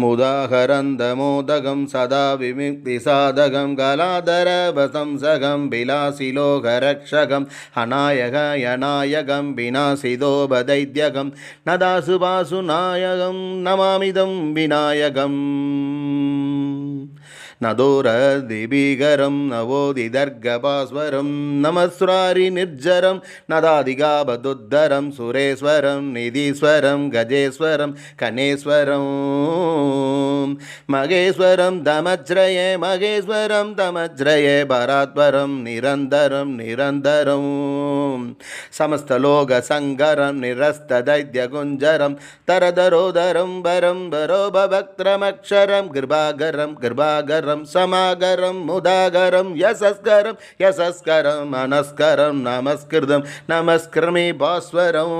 मुदाहरन्दमोदगं सदा विमुक्तिसाधकं गलाधरवसंसगं विलासिलोकरक्षकं अनायकयनायकं विनाशिदोपदैत्यकं न दासुवासुनायकं नमामिदं विनायकम् நதோரதிபீகரம் நவோதிதர்கபாஸ்வரம் நமஸ்வராரி நிர்ஜரம் நதாதிகாபதுத்தரம் சுரேஸ்வரம் நிதீஸ்வரம் கஜேஸ்வரம் கணேஸ்வரம். மகேஸ்வரம் தமச்ரயே மகேஸ்வரம் தமச்ரயே பராத்வரம் நிரந்தரம் நிரந்தரம். சமஸ்தலோக சங்கரம் நிரஸ்ததைத்யகுஞ்சரம் தரதரோதரம் வரம் வரோபக்திரமக்ஷரம் கிருபாகரம் கிருபாகரம் சமாகரம் முதாகரம் யசஸ்கரம் யசஸ்கரம் அனஸ்கரம் நமஸ்கிருதம் நமஸ்கிருமி பாஸ்வரம்.